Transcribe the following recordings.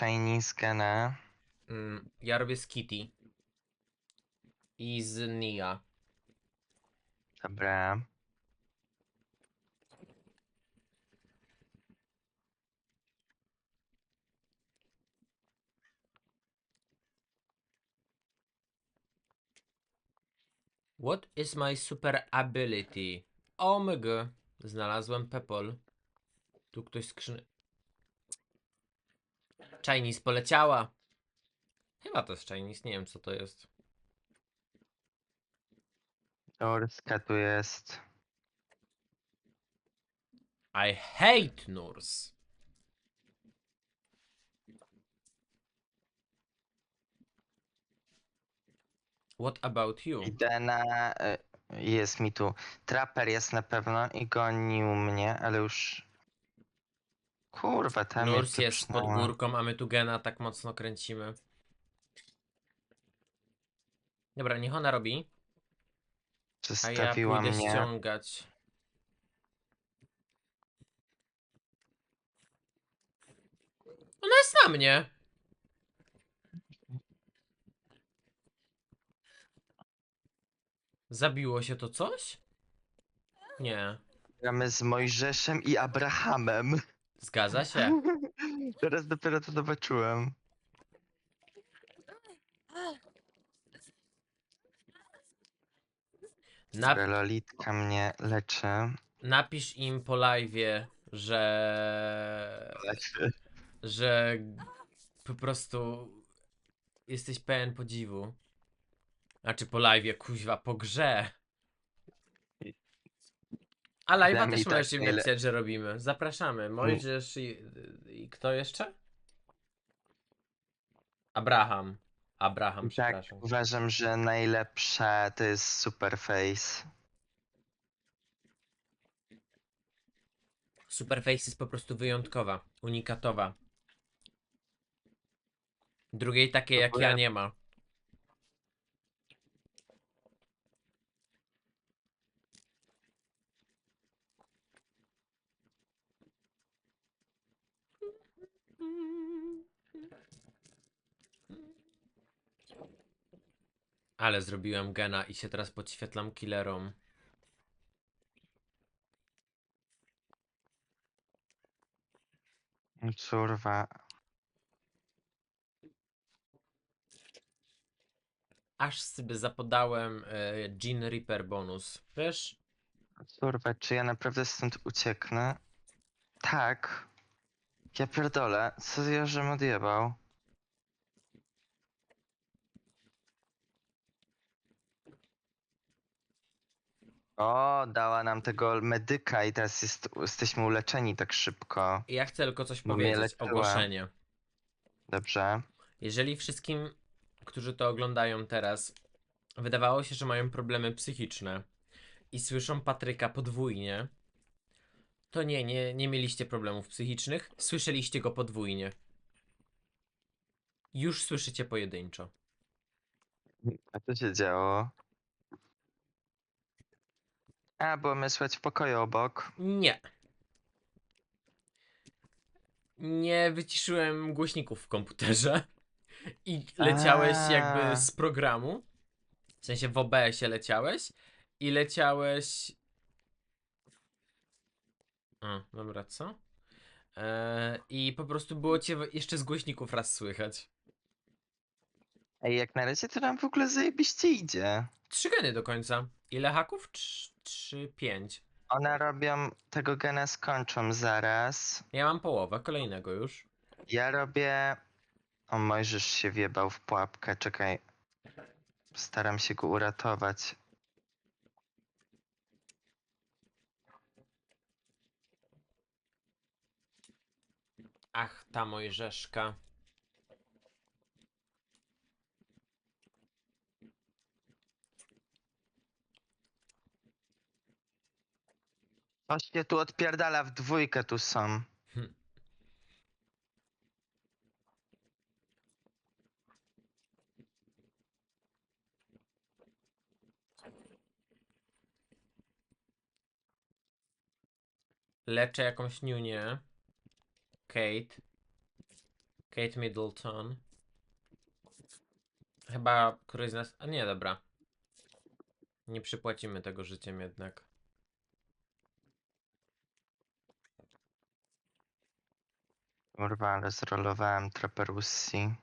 Chinese Gena. Mm, ja robię z Kitty. I z Nia. Dobra. What is my super ability? Omega. Znalazłem Pepol. Tu ktoś skrzyn... Chinese poleciała. Chyba to jest Chinese, nie wiem co to jest. Norska tu jest. I hate Nurs. What about you? Idę na... e, Jest mi tu. Trapper jest na pewno i gonił mnie, ale już... Kurwa, tam Nurs jest pod górką, a my tu Gena tak mocno kręcimy. Dobra, niech ona robi, a ja Przestawiła pójdę mnie. ściągać. Ona jest na mnie! Zabiło się to coś? Nie. Gramy z Mojżeszem i Abrahamem. Zgadza się. Teraz dopiero to zobaczyłem. Nap Lolitka mnie leczy. napisz im po live'ie, że... Leczy. że po prostu jesteś pełen podziwu. Znaczy po live'ie, kuźwa, po grze. A live'a też tak im najle- napisać, że robimy. Zapraszamy. Mojżesz i, i kto jeszcze? Abraham. Abraham, Tak, przepraszam. uważam, że najlepsze to jest Superface. Superface jest po prostu wyjątkowa, unikatowa. Drugiej takiej jak ja nie ma. Ale zrobiłem gena i się teraz podświetlam killerom. Kurwa. Aż sobie zapodałem e, Jean Reaper bonus. Wiesz? Kurwa, czy ja naprawdę stąd ucieknę? Tak. Ja pierdolę, co ja żem odjebał? O, dała nam tego medyka i teraz jest, jesteśmy uleczeni tak szybko. I ja chcę tylko coś Bo mnie powiedzieć. leczyła. Ogłoszenie. Dobrze. Jeżeli wszystkim, którzy to oglądają teraz, wydawało się, że mają problemy psychiczne i słyszą Patryka podwójnie, to nie, nie, nie mieliście problemów psychicznych, słyszeliście go podwójnie. Już słyszycie pojedynczo. A co się działo? A, było słychać w pokoju obok. Nie. Nie wyciszyłem głośników w komputerze. I leciałeś A. jakby z programu. W sensie w OBS-ie leciałeś. I leciałeś... A, dobra, co? Eee, I po prostu było cię jeszcze z głośników raz słychać. Ej, jak na razie to nam w ogóle zajebiście idzie. Trzy geny do końca. Ile haków? Cz- 3, 5. One robią, tego gena skończą zaraz. Ja mam połowę, kolejnego już. Ja robię... O, Mojżesz się wjebał w pułapkę, czekaj. Staram się go uratować. Ach, ta Mojżeszka. Się tu odpierdala, w dwójkę tu są. Leczę jakąś niunię. Kate. Kate Middleton. Chyba któryś z nas. A nie, dobra. Nie przypłacimy tego życiem jednak. Kurwa, ale zrolowałem Traperussi.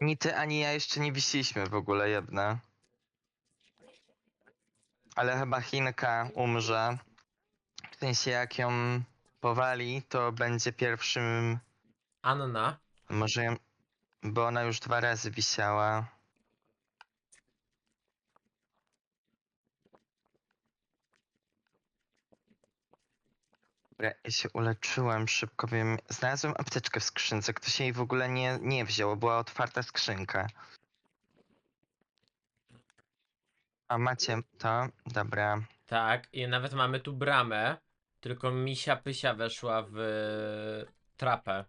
Ni ty, ani ja jeszcze nie wisieliśmy w ogóle jedna. Ale chyba Chinka umrze. W sensie jak ją powali, to będzie pierwszym... Anna. Może ją... Bo ona już dwa razy wisiała. Dobra, ja się uleczyłem szybko, wiem. Znalazłem apteczkę w skrzynce. Ktoś jej w ogóle nie, nie wziął, była otwarta skrzynka. A macie to? Dobra. Tak, i nawet mamy tu bramę. Tylko misia pysia weszła w trapę.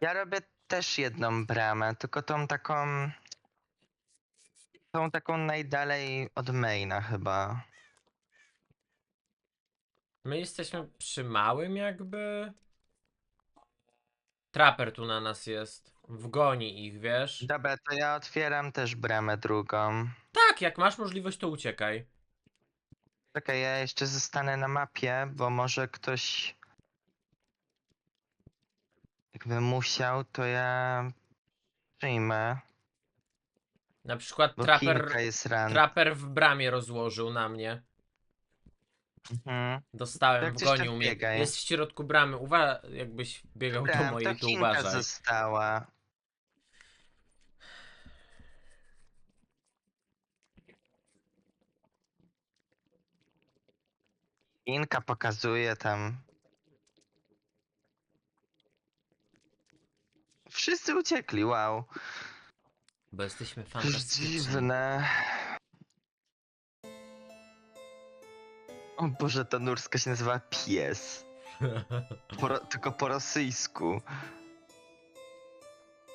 Ja robię też jedną bramę, tylko tą taką. Tą taką najdalej od maina chyba. My jesteśmy przy małym jakby. Traper tu na nas jest. Wgoni ich, wiesz? Dobra, to ja otwieram też bramę drugą. Tak, jak masz możliwość, to uciekaj. Czekaj, ja jeszcze zostanę na mapie, bo może ktoś. Jakby musiał, to ja przyjmę. Na przykład Bo traper, jest ran. traper w bramie rozłożył na mnie. Mhm. Dostałem, Jak coś wgonił tak mnie. biegaj. Jest w środku bramy. Uwa jakbyś biegał do Dobra, mojej, to to Chinka uważaj. została. Chinka pokazuje tam. Wszyscy uciekli, wow. Bo jesteśmy Aż fantastyczni. Dziwne. O Boże, ta nurska się nazywa pies. Po, tylko po rosyjsku.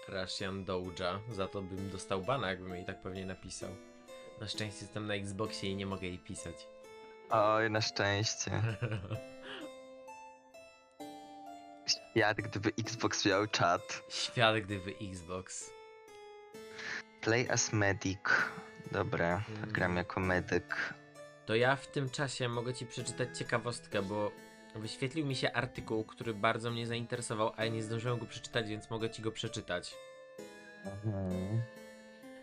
Russian Doja. Za to bym dostał bana, jakbym jej tak pewnie napisał. Na szczęście jestem na Xboxie i nie mogę jej pisać. Oj, na szczęście. Świat, gdyby Xbox miał czat. Świat gdyby Xbox. Play as medic. Dobra, Mm. gram jako medyk. To ja w tym czasie mogę ci przeczytać ciekawostkę, bo wyświetlił mi się artykuł, który bardzo mnie zainteresował, a ja nie zdążyłem go przeczytać, więc mogę ci go przeczytać.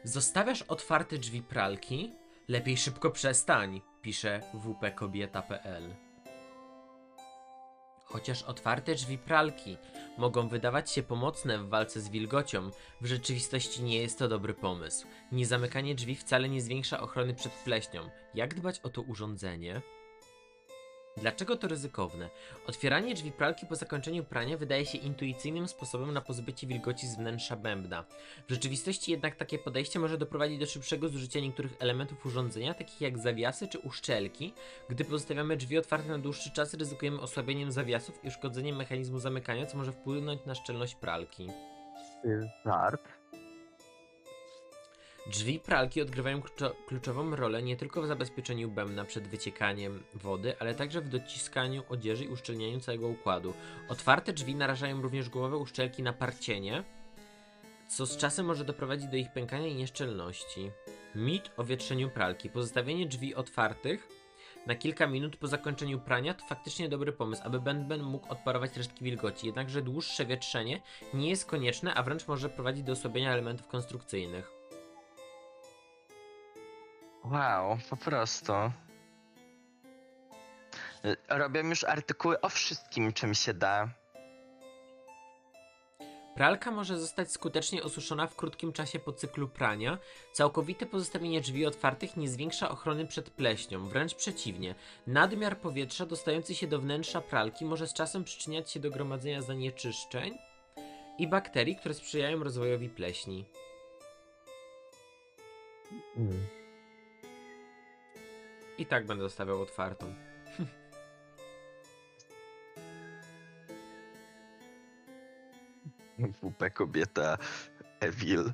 Zostawiasz otwarte drzwi pralki? Lepiej szybko przestań, pisze wpkobieta.pl. Chociaż otwarte drzwi pralki mogą wydawać się pomocne w walce z wilgocią, w rzeczywistości nie jest to dobry pomysł. Niezamykanie drzwi wcale nie zwiększa ochrony przed pleśnią. Jak dbać o to urządzenie? Dlaczego to ryzykowne? Otwieranie drzwi pralki po zakończeniu prania wydaje się intuicyjnym sposobem na pozbycie wilgoci z wnętrza bębna. W rzeczywistości jednak takie podejście może doprowadzić do szybszego zużycia niektórych elementów urządzenia, takich jak zawiasy czy uszczelki. Gdy pozostawiamy drzwi otwarte na dłuższy czas, ryzykujemy osłabieniem zawiasów i uszkodzeniem mechanizmu zamykania, co może wpłynąć na szczelność pralki. Żart. Drzwi pralki odgrywają kluczo- kluczową rolę nie tylko w zabezpieczeniu bębna przed wyciekaniem wody, ale także w dociskaniu odzieży i uszczelnianiu całego układu. Otwarte drzwi narażają również głowowe uszczelki na parcienie, co z czasem może doprowadzić do ich pękania i nieszczelności. Mit o wietrzeniu pralki. Pozostawienie drzwi otwartych na kilka minut po zakończeniu prania to faktycznie dobry pomysł, aby bęben mógł odparować resztki wilgoci, jednakże dłuższe wietrzenie nie jest konieczne, a wręcz może prowadzić do osłabienia elementów konstrukcyjnych. Wow, po prostu. Y, Robię już artykuły o wszystkim, czym się da. Pralka może zostać skutecznie osuszona w krótkim czasie po cyklu prania. Całkowite pozostawienie drzwi otwartych nie zwiększa ochrony przed pleśnią, wręcz przeciwnie. Nadmiar powietrza dostający się do wnętrza pralki może z czasem przyczyniać się do gromadzenia zanieczyszczeń i bakterii, które sprzyjają rozwojowi pleśni. I tak będę zostawiał otwartą. WP kobieta Evil.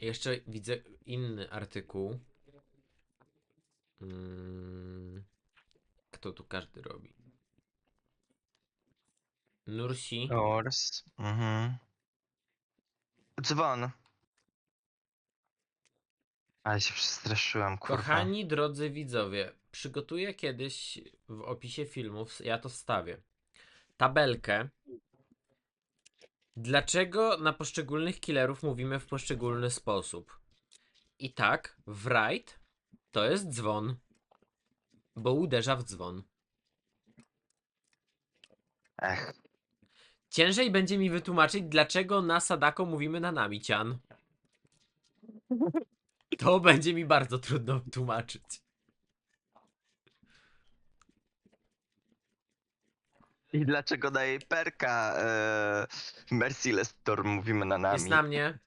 Jeszcze widzę inny artykuł. Mm, kto tu każdy robi? Nursi. Ors. Mhm. Dzwon. Ale się przestraszyłem, kurwa. Kochani drodzy widzowie, przygotuję kiedyś w opisie filmów, ja to wstawię, tabelkę. Dlaczego na poszczególnych killerów mówimy w poszczególny sposób? I tak, wright to jest dzwon, bo uderza w dzwon. Ech. Ciężej będzie mi wytłumaczyć, dlaczego na Sadako mówimy na Namician. To będzie mi bardzo trudno tłumaczyć. I dlaczego na jej perka e, Merciless Storm mówimy na nami? Jest na mnie.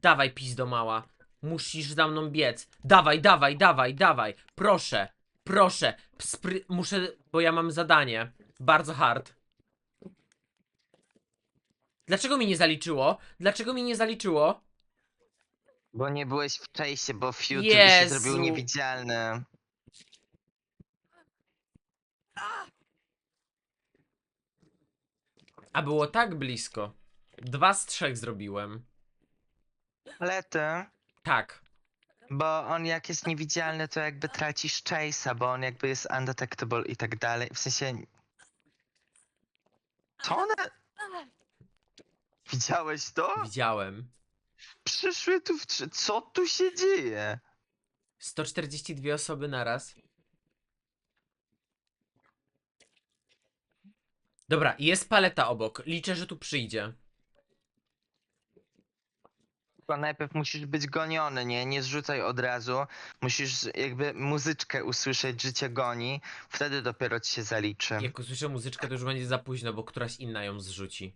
Dawaj, pizdo mała. Musisz za mną biec. Dawaj, dawaj, dawaj, dawaj. Proszę, proszę. Spry... Muszę, bo ja mam zadanie. Bardzo hard. Dlaczego mi nie zaliczyło? Dlaczego mi nie zaliczyło? Bo nie byłeś w części, bo Fiut by się Jezu. zrobił niewidzialny. A było tak blisko. Dwa z trzech zrobiłem. Ale ty, Tak. Bo on jak jest niewidzialny, to jakby tracisz chase'a, bo on jakby jest undetectable i tak dalej. W sensie... Co one... Widziałeś to? Widziałem. Przyszły tu w trzy... Co tu się dzieje? 142 osoby naraz. Dobra, jest paleta obok. Liczę, że tu przyjdzie. Tylko najpierw musisz być goniony, nie? Nie zrzucaj od razu. Musisz jakby muzyczkę usłyszeć, że cię goni. Wtedy dopiero ci się zaliczy. Jak usłyszę muzyczkę, to już będzie za późno, bo któraś inna ją zrzuci.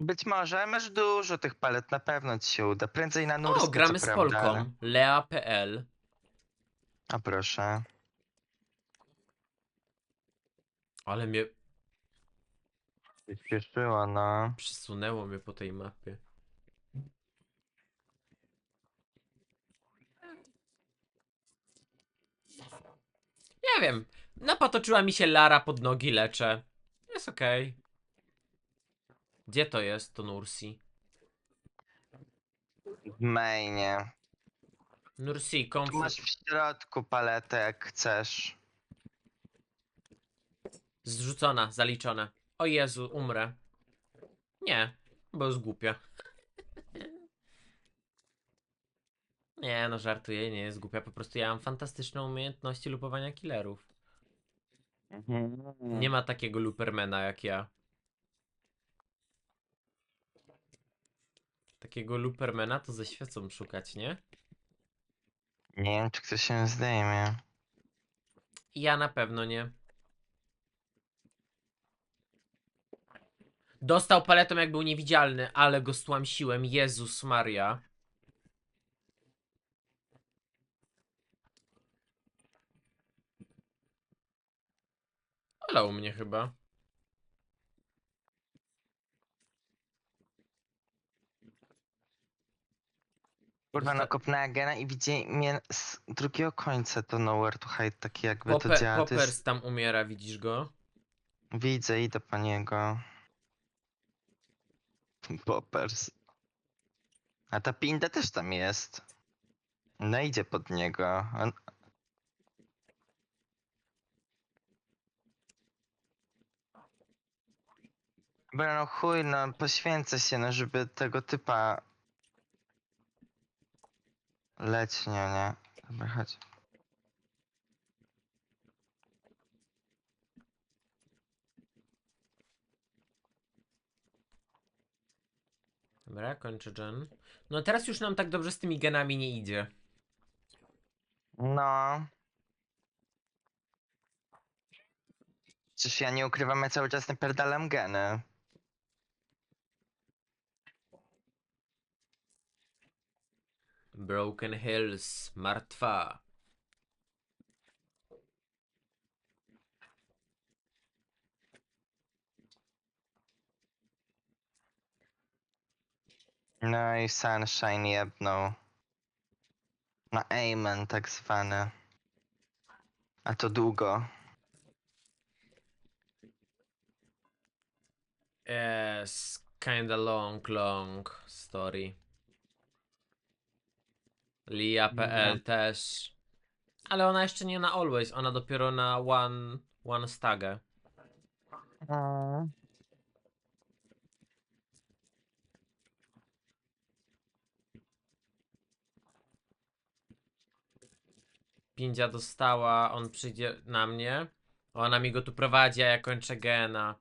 Być może masz dużo tych palet, na pewno ci się uda. Prędzej na nurskie, O, gramy z prawda, Polką. Lea.pl. A proszę. Ale mnie Śpieszyła, no. przesunęło mnie po tej mapie. Nie wiem. Napatoczyła mi się Lara pod nogi, leczę. Jest okej. Gdzie to jest, to Nursi? W mainie. Nursi, Tu komfort. masz w środku paletę, jak chcesz. Zrzucona, zaliczone. O Jezu, umrę. Nie, bo jest głupia. Nie, no żartuję, nie jest głupia. Po prostu ja mam fantastyczne umiejętności lupowania killerów. Nie ma takiego lupermana jak ja. Takiego lupermana to ze świecą szukać, nie? Nie wiem, czy ktoś się zdejmie. Ja na pewno nie. Dostał paletą jak był niewidzialny, ale go stłamsiłem. Jezus Maria. Olał mnie chyba. Kurwa, no kopnęła gena i widzi mnie z drugiego końca to nowhere to hide, taki jakby to Pope działa. To Poppers jest... tam umiera, widzisz go? Widzę, idę po niego. Poppers. A ta pinda też tam jest. No idzie pod niego. On... Dobra, no chuj, no poświęcę się, no żeby tego typa... Leć, nie, nie. Dobra, chodź. Dobra, kończę gen. No teraz już nam tak dobrze z tymi genami nie idzie. No. Przecież ja nie ukrywam, ja cały czas napierdalam geny. Broken Hills, martwa. No i Sunshine jebnął. Na Amen tak zwany. A to długo. Yes, kinda long, long story. Lia.pl też. Ale ona jeszcze nie na Always, ona dopiero na One, one Stagę. Pindzia dostała, on przyjdzie na mnie. Ona mi go tu prowadzi, a ja kończę gena.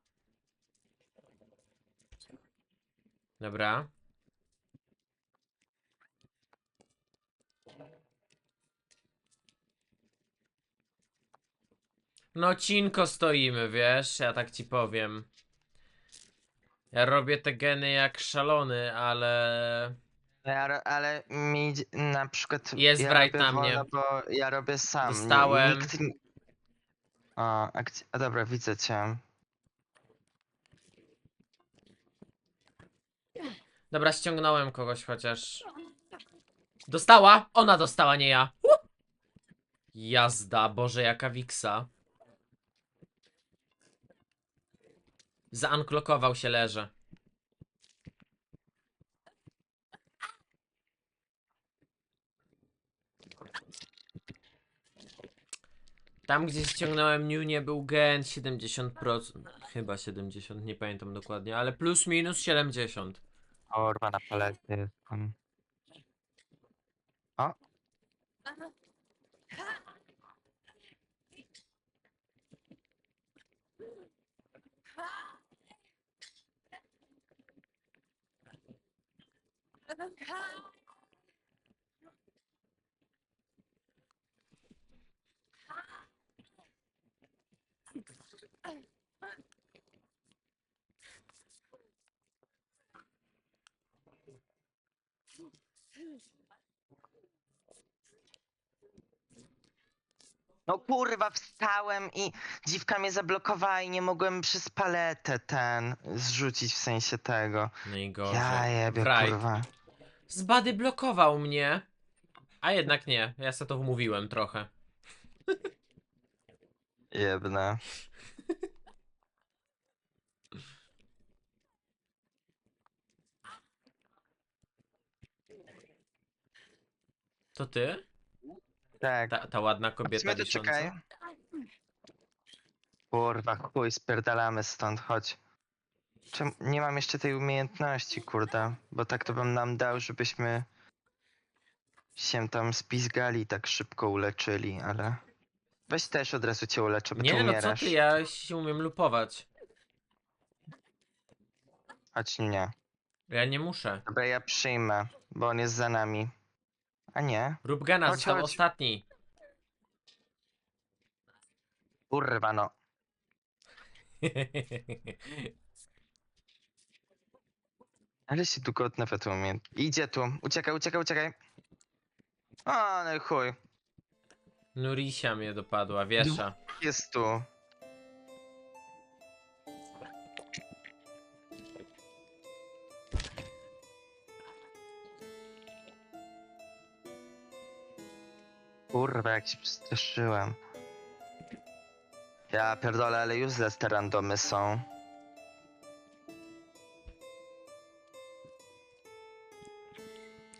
Dobra. No cinko stoimy, wiesz, ja tak ci powiem. Ja robię te geny jak szalony, ale... Ja, ro- ale mi na przykład. Jest ja robię na mnie. Bo ja robię sam. Dostałem. Nikt... O, a, gdzie... a dobra, widzę cię. Dobra, ściągnąłem kogoś chociaż. Dostała? Ona dostała, nie ja. Jazda, Boże, jaka wiksa. Zaanklokował się, leży. Tam, gdzie ściągnąłem New, nie był gen 70%. Chyba 70, nie pamiętam dokładnie, ale plus minus 70. Orwa na palety jest. O. No kurwa, wstałem i dziwka mnie zablokowała i nie mogłem przez paletę ten zrzucić w sensie tego. No i gorzej. Ja jebie, Wright. kurwa. Zbady blokował mnie. A jednak nie, ja sobie to wmówiłem trochę. Jebne. To ty? Tak. Ta, ta ładna kobieta wisząca? czekaj. Kurwa, chuj, spierdalamy stąd, chodź. Czemu nie mam jeszcze tej umiejętności, kurde, bo tak to bym nam dał, żebyśmy się tam spizgali i tak szybko uleczyli, ale... Weź też od razu cię uleczę, bo ty Nie, no co umierasz. ty, ja się umiem lupować. Chodź, nie. Ja nie muszę. Dobra, ja przyjmę, bo on jest za nami. A nie? Rób gena, Chodź, został chodź. ostatni. Kurwa, no. Ale się tu kot nawet umie. Idzie tu. Uciekaj, uciekaj, uciekaj. O, no i chuj. Nurisia mnie dopadła, wiesza. Jest tu. Kurwa, jak się przestraszyłem. Ja pierdolę, ale useless te randomy są.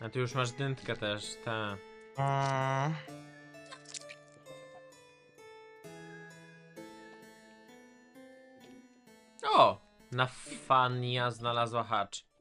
A ty już masz dętkę też, ta. Mm. O! Na Fania znalazła hacz.